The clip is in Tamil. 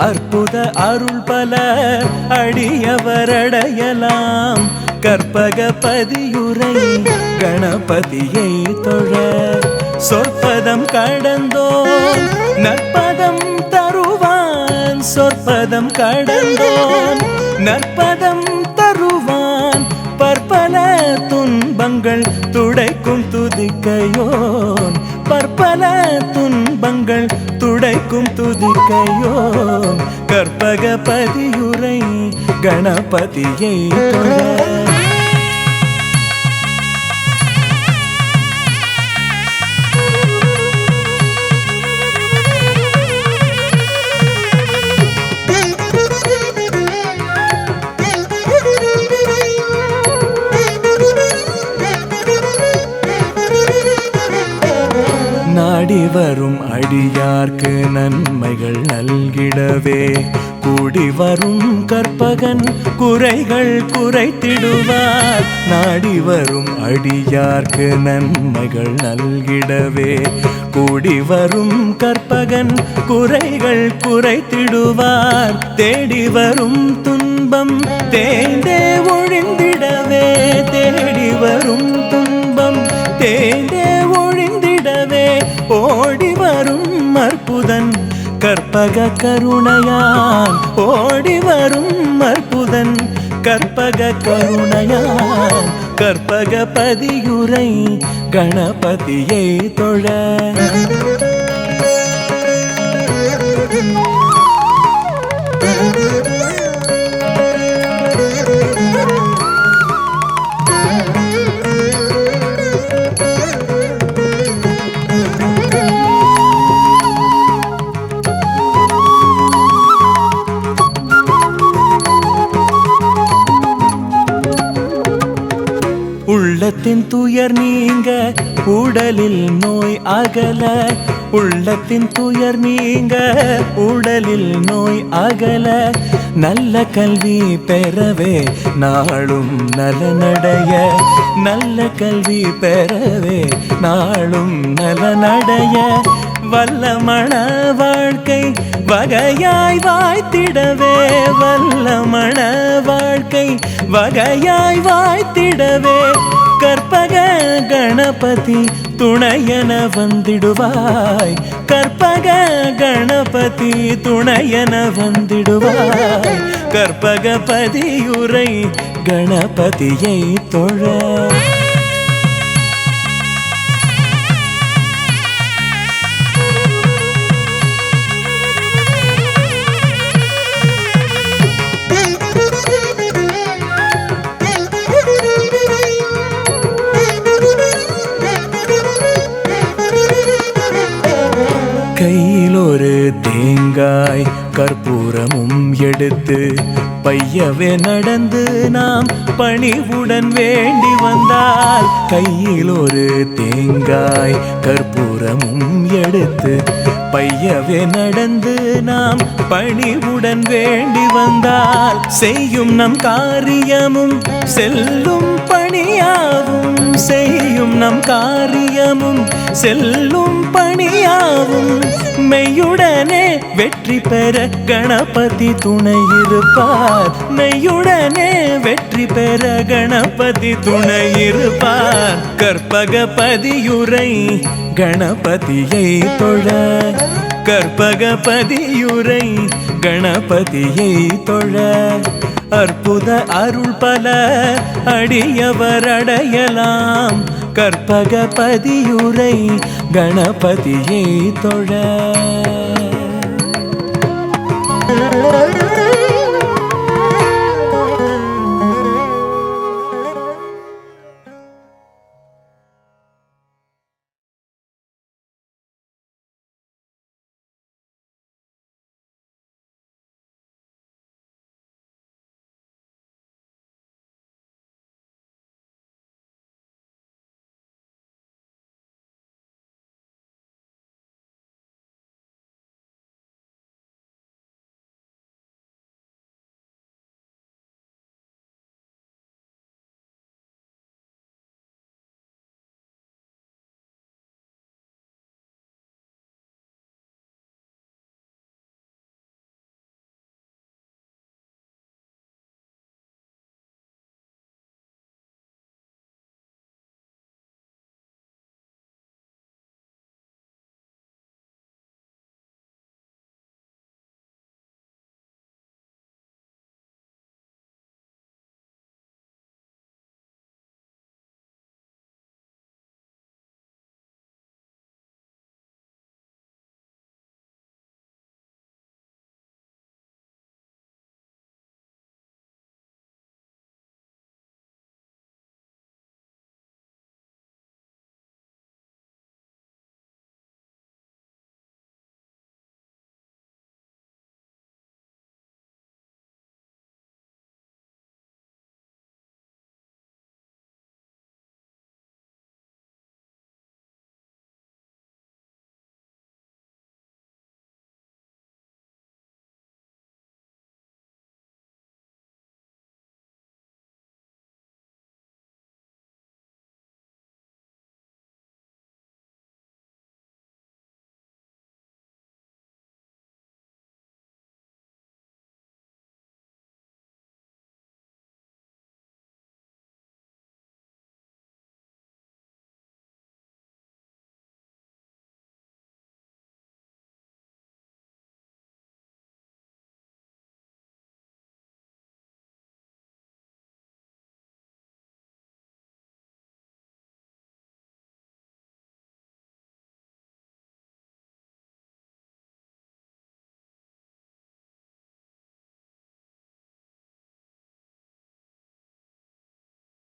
அற்புத அருள் பல அடியவரடையலாம். கற்பக பதியுரை கணபதியை தொழ. சொற்பதம் கடந்தோன் நற்பதம் தருவான். சொற்பதம் கடந்தோன் நற்பதம் தருவான். பற்பல துன்பங்கள் துடைக்கும் துதிக்கையோன். பற்பல துன்பங்கள் துடைக்கும் துதிக்கையோன் கற்பக பதியுரை கணபதியை நாடி வரும் அடியார்க்கு நன்மைகள் நல்கிடவே. கூடி வரும் கற்பகன் குறைகள் குறைத்திடுவார். நாடி வரும் அடியார்க்கு நன்மைகள் நல்கிடவே. கூடி வரும் கற்பகன் குறைகள் குறைத்திடுவார். தேடி வரும் துன்பம் தேய்ந்தே ஒழிந்திடவே. தேடி வரும் துன்பம் தேய்ந்தே ஓடி வரும் அற்புதன் கற்பக கருணையான். ஓடி வரும் அற்புதன் கற்பக கருணையான். கற்பக பதியுரை கணபதியை தொழ. உள்ளத்தின் துயர் நீங்க உடலில் நோய் அகல. உள்ளத்தின் துயர் நீங்க உடலில் நோய் அகல. நல்ல கல்வி பெறவே நாளும் நலனடைய. நல்ல கல்வி பெறவே நாளும் நலனடைய. வல்லமண வாழ்க்கை வகையாய் வாய்த்திடவே. வல்லமண வாழ்க்கை வகையாய் வாய்த்திடவே கற்பக கணபதி துணையன வந்திடுவாய். கற்பக கணபதி துணையன வந்திடுவாய். கற்பக பதியுரை கணபதியை தொழ தேங்காய் கற்பூரமும் எடுத்து பையவே நடந்து நாம் பணிவுடன் வேண்டி வந்தால் கையில் ஒரு தேங்காய் கற்பூரமும் எடுத்து பையவே நடந்து நாம் பணிவுடன் வேண்டி வந்தால் செய்யும் நம் காரியமும் செல்லும் பணியாவும் செய்யும் நம் காரியமும் செல்லும் பணியாவும் மெய்யுடனே வெற்றி பெற கணபதி துணை இருப்பார் மெய்யுடனே வெற்றி பெற கணபதி துணை இருப்பார் கற்பகபதியுரை கணபதியை தொழ. கற்பகபதியுரை கணபதியை தொழ. அற்புத அருள் பல அடியவரடையலாம் கற்பக பதியுரை கணபதியை தொழ.